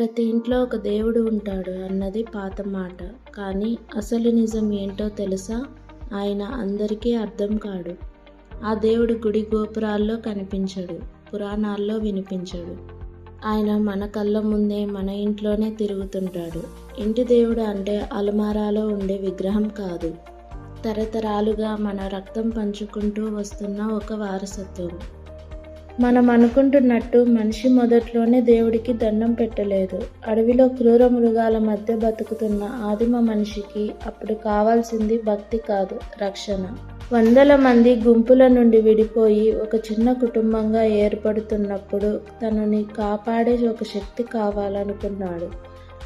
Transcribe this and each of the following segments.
ప్రతి ఇంట్లో ఒక దేవుడు ఉంటాడు అన్నది పాత మాట. కానీ అసలు నిజం ఏంటో తెలుసా? ఆయన అందరికీ అర్థం కాడు. ఆ దేవుడు గుడి గోపురాల్లో కనిపించడు పురాణాల్లో వినిపించడు. ఆయన మన కళ్ళ ముందే మన ఇంట్లోనే తిరుగుతుంటాడు. ఇంటి దేవుడు అంటే అలమారాలో ఉండే విగ్రహం కాదు. తరతరాలుగా మన రక్తం పంచుకుంటూ వస్తున్న ఒక వారసత్వం. మనం అనుకుంటున్నట్టు మనిషి మొదట్లోనే దేవుడికి దండం పెట్టలేదు. అడవిలో క్రూర మృగాల మధ్య బతుకుతున్న ఆదిమ మనిషికి అప్పుడు కావాల్సింది భక్తి కాదు రక్షణ. వందల మంది గుంపుల నుండి విడిపోయి ఒక చిన్న కుటుంబంగా ఏర్పడుతున్నప్పుడు తనని కాపాడే ఒక శక్తి కావాలనుకున్నాడు.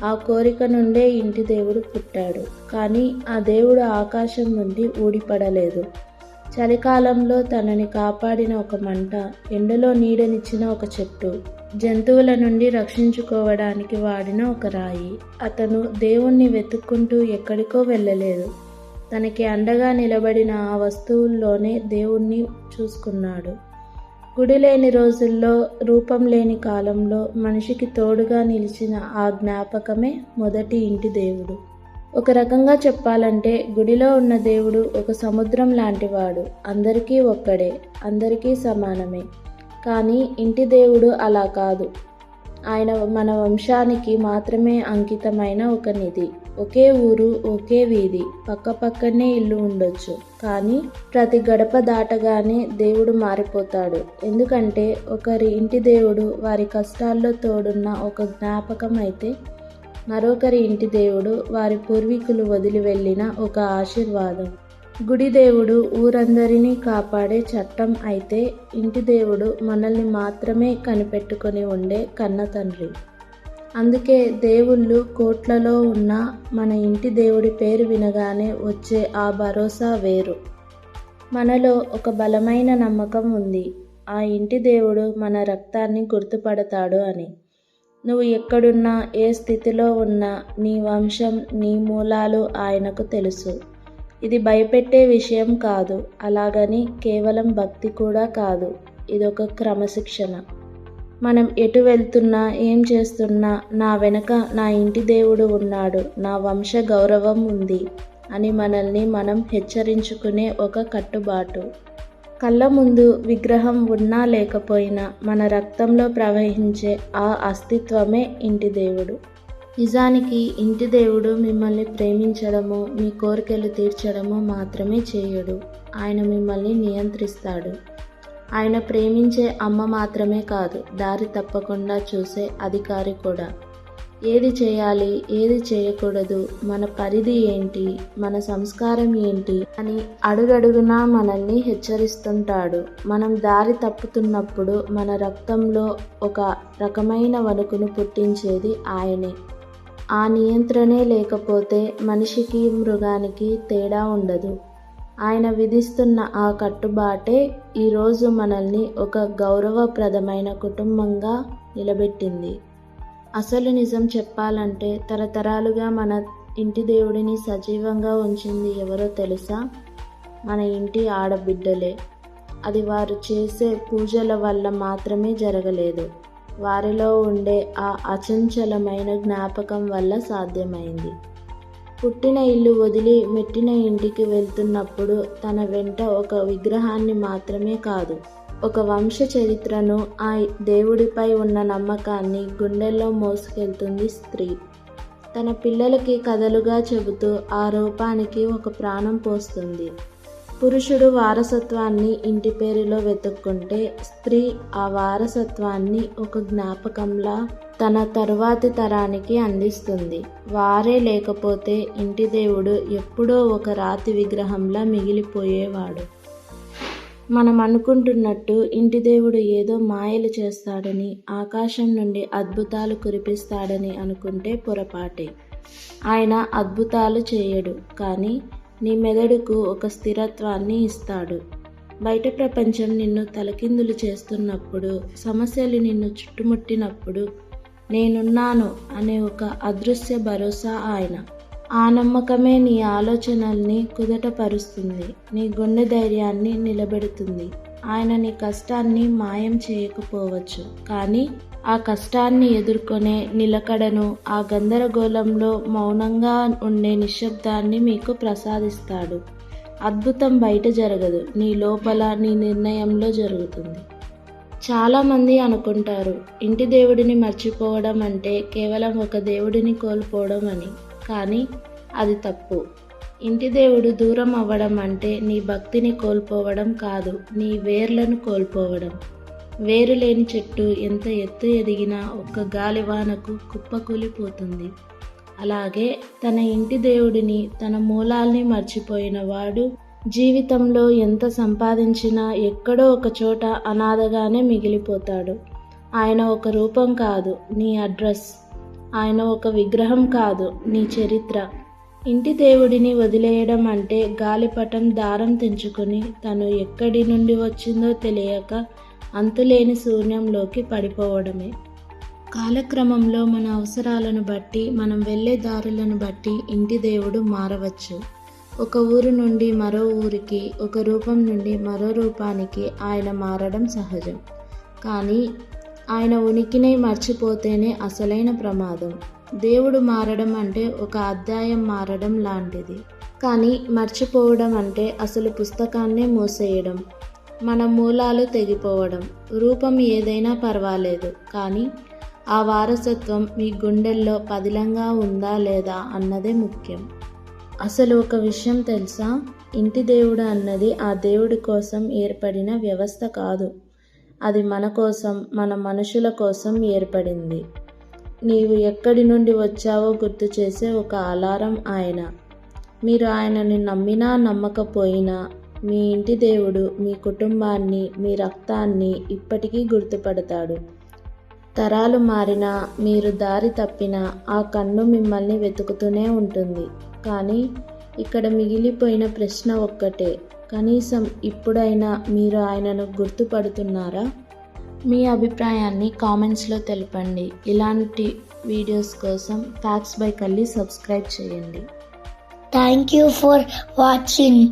ఆ కోరిక నుండే ఇంటి దేవుడు పుట్టాడు. కానీ ఆ దేవుడు ఆకాశం నుండి ఊడిపడలేదు. చలికాలంలో తనని కాపాడిన ఒక మంట ఎండలో నీడనిచ్చిన ఒక చెట్టు. జంతువుల నుండి రక్షించుకోవడానికి వాడిన ఒక రాయి. అతను దేవుణ్ణి వెతుక్కుంటూ ఎక్కడికో వెళ్ళలేదు. తనకి అండగా నిలబడిన ఆ వస్తువుల్లోనే దేవుణ్ణి చూసుకున్నాడు. గుడి లేని రోజుల్లో రూపం లేని కాలంలో మనిషికి తోడుగా నిలిచిన ఆ జ్ఞాపకమే మొదటి ఇంటి దేవుడు. ఒక రకంగా చెప్పాలంటే గుడిలో ఉన్న దేవుడు ఒక సముద్రం లాంటివాడు. అందరికీ ఒక్కడే అందరికీ సమానమే. కానీ ఇంటి దేవుడు అలా కాదు. ఆయన మన వంశానికి మాత్రమే అంకితమైన ఒక నిధి. ఒకే ఊరు ఒకే వీధి పక్క పక్కనే ఇల్లు ఉండొచ్చు. కానీ ప్రతి గడప దాటగానే దేవుడు మారిపోతాడు. ఎందుకంటే ఒకరి ఇంటి దేవుడు వారి కష్టాల్లో తోడున్న ఒక జ్ఞాపకం అయితే మరొకరి ఇంటి దేవుడు వారి పూర్వీకులు వదిలి వెళ్ళిన ఒక ఆశీర్వాదం. గుడి దేవుడు ఊరందరినీ కాపాడే చట్టం అయితే ఇంటి దేవుడు మనల్ని మాత్రమే కనిపెట్టుకొని ఉండే కన్న తండ్రి. అందుకే దేవుళ్ళు కోట్లలో ఉన్న మన ఇంటి దేవుడి పేరు వినగానే వచ్చే ఆ భరోసా వేరు. మనలో ఒక బలమైన నమ్మకం ఉంది. ఆ ఇంటి దేవుడు మన రక్తాన్ని గుర్తుపడతాడు అని. నువ్వు ఎక్కడున్నా ఏ స్థితిలో ఉన్నా నీ వంశం నీ మూలాలు ఆయనకు తెలుసు. ఇది భయపెట్టే విషయం కాదు అలాగని కేవలం భక్తి కూడా కాదు. ఇదొక క్రమశిక్షణ. మనం ఎటు వెళ్తున్నా ఏం చేస్తున్నా నా వెనక నా ఇంటి దేవుడు ఉన్నాడు నా వంశ గౌరవం ఉంది అని మనల్ని మనం హెచ్చరించుకునే ఒక కట్టుబాటు. కళ్ళ ముందు విగ్రహం ఉన్నా లేకపోయినా మన రక్తంలో ప్రవహించే ఆ అస్తిత్వమే ఇంటి దేవుడు. నిజానికి ఇంటి దేవుడు మిమ్మల్ని ప్రేమించడము మీ కోరికలు తీర్చడము మాత్రమే చేయడు. ఆయన మిమ్మల్ని నియంత్రిస్తాడు. ఆయన ప్రేమించే అమ్మ మాత్రమే కాదు దారి తప్పకుండా చూసే అధికారి కూడా. ఏది చేయాలి ఏది చేయకూడదు మన పరిధి ఏంటి మన సంస్కారం ఏంటి అని అడుగడుగునా మనల్ని హెచ్చరిస్తుంటాడు. మనం దారి తప్పుతున్నప్పుడు మన రక్తంలో ఒక రకమైన వణుకును పుట్టించేది ఆయనే. ఆ నియంత్రణే లేకపోతే మనిషికి మృగానికి తేడా ఉండదు. ఆయన విధిస్తున్న ఆ కట్టుబాటే ఈరోజు మనల్ని ఒక గౌరవప్రదమైన కుటుంబంగా నిలబెట్టింది. అసలు నిజం చెప్పాలంటే తరతరాలుగా మన ఇంటి దేవుడిని సజీవంగా ఉంచింది ఎవరో తెలుసా? మన ఇంటి ఆడబిడ్డలే. అది వారు చేసే పూజల వల్ల మాత్రమే జరగలేదు. వారిలో ఉండే ఆ అచంచలమైన జ్ఞాపకం వల్ల సాధ్యమైంది. పుట్టిన ఇల్లు వదిలి మెట్టిన ఇంటికి వెళ్తున్నప్పుడు తన వెంట ఒక విగ్రహాన్ని మాత్రమే కాదు ఒక వంశ చరిత్రను ఆ దేవుడిపై ఉన్న నమ్మకాన్ని గుండెల్లో మోసుకెళ్తుంది స్త్రీ. తన పిల్లలకి కథలుగా చెబుతూ ఆ రూపానికి ఒక ప్రాణం పోస్తుంది. పురుషుడు వారసత్వాన్ని ఇంటి పేరులో వెతుక్కుంటే స్త్రీ ఆ వారసత్వాన్ని ఒక జ్ఞాపకంలా తన తరువాతి తరానికి అందిస్తుంది. వారే లేకపోతే ఇంటి దేవుడు ఎప్పుడో ఒక రాతి విగ్రహంలా మిగిలిపోయేవాడు. మనం అనుకుంటున్నట్టు ఇంటి దేవుడు ఏదో మాయలు చేస్తాడని ఆకాశం నుండి అద్భుతాలు కురిపిస్తాడని అనుకుంటే పొరపాటే. ఆయన అద్భుతాలు చేయడు కానీ నీ మెదడుకు ఒక స్థిరత్వాన్ని ఇస్తాడు. బయట ప్రపంచం నిన్ను తలకిందులు చేస్తున్నప్పుడు సమస్యలు నిన్ను చుట్టుముట్టినప్పుడు నేనున్నాను అనే ఒక అదృశ్య భరోసా ఆయన. ఆ నమ్మకమే నీ ఆలోచనల్ని కుదటపరుస్తుంది. నీ గుండె ధైర్యాన్ని నిలబెడుతుంది. ఆయన నీ కష్టాన్ని మాయం చేయకపోవచ్చు. కానీ ఆ కష్టాన్ని ఎదుర్కొనే నిలకడను ఆ గందరగోళంలో మౌనంగా ఉండే నిశ్శబ్దాన్ని మీకు ప్రసాదిస్తాడు. అద్భుతం బయట జరగదు. నీ లోపల నీ నిర్ణయంలో జరుగుతుంది. చాలామంది అనుకుంటారు ఇంటి దేవుడిని మర్చిపోవడం అంటే కేవలం ఒక దేవుడిని కోల్పోవడం అని. కానీ అది తప్పు. ఇంటి దేవుడు దూరం అవ్వడం అంటే నీ భక్తిని కోల్పోవడం కాదు నీ వేర్లను కోల్పోవడం. వేరు లేని చెట్టు ఎంత ఎత్తు ఎదిగినా ఒక్క గాలివానకు కుప్పకూలిపోతుంది అలాగే తన ఇంటి దేవుడిని తన మూలాల్ని మర్చిపోయిన వాడు జీవితంలో ఎంత సంపాదించినా ఎక్కడో ఒక చోట అనాథగానే మిగిలిపోతాడు. ఆయన ఒక రూపం కాదు నీ అడ్రస్. ఆయన ఒక విగ్రహం కాదు నీ చరిత్ర. ఇంటి దేవుడిని వదిలేయడం అంటే గాలిపటం దారం తెంచుకొని తను ఎక్కడి నుండి వచ్చిందో తెలియక అంతులేని శూన్యంలోకి పడిపోవడమే. కాలక్రమంలో మన అవసరాలను బట్టి మనం వెళ్ళే దారులను బట్టి ఇంటి దేవుడు మారవచ్చు. ఒక ఊరు నుండి మరో ఊరికి ఒక రూపం నుండి మరో రూపానికి ఆయన మారడం సహజం. కానీ ఆయన ఉనికినే మర్చిపోతేనే అసలైన ప్రమాదం. దేవుడు మారడం అంటే ఒక అధ్యాయం మారడం లాంటిది. కానీ మర్చిపోవడం అంటే అసలు పుస్తకాన్నే మూసేయడం మన మూలాలు తెగిపోవడం. రూపం ఏదైనా పర్వాలేదు కానీ ఆ వారసత్వం మీ గుండెల్లో పదిలంగా ఉందా లేదా అన్నదే ముఖ్యం. అసలు ఒక విషయం తెలుసా? ఇంటి దేవుడు అన్నది ఆ దేవుడి కోసం ఏర్పడిన వ్యవస్థ కాదు. అది మన కోసం మన మనుషుల కోసం ఏర్పడింది. నీవు ఎక్కడి నుండి వచ్చావో గుర్తు చేసే ఒక అలారం ఆయన. మీరు ఆయనని నమ్మినా నమ్మకపోయినా మీ ఇంటి దేవుడు మీ కుటుంబాన్ని మీ రక్తాన్ని ఇప్పటికీ గుర్తుపడతాడు. తరాలు మారినా మీరు దారి తప్పినా ఆ కన్ను మిమ్మల్ని వెతుకుతూనే ఉంటుంది. కానీ ఇక్కడ మిగిలిపోయిన ప్రశ్న ఒక్కటే. కనీసం ఇప్పుడైనా మీరు ఆయనను గుర్తుపడుతున్నారా? మీ అభిప్రాయాన్ని కామెంట్స్లో తెలపండి. ఇలాంటి వీడియోస్ కోసం ఫ్యాక్స్ బై కల్లి సబ్స్క్రైబ్ చేయండి. Thank you for watching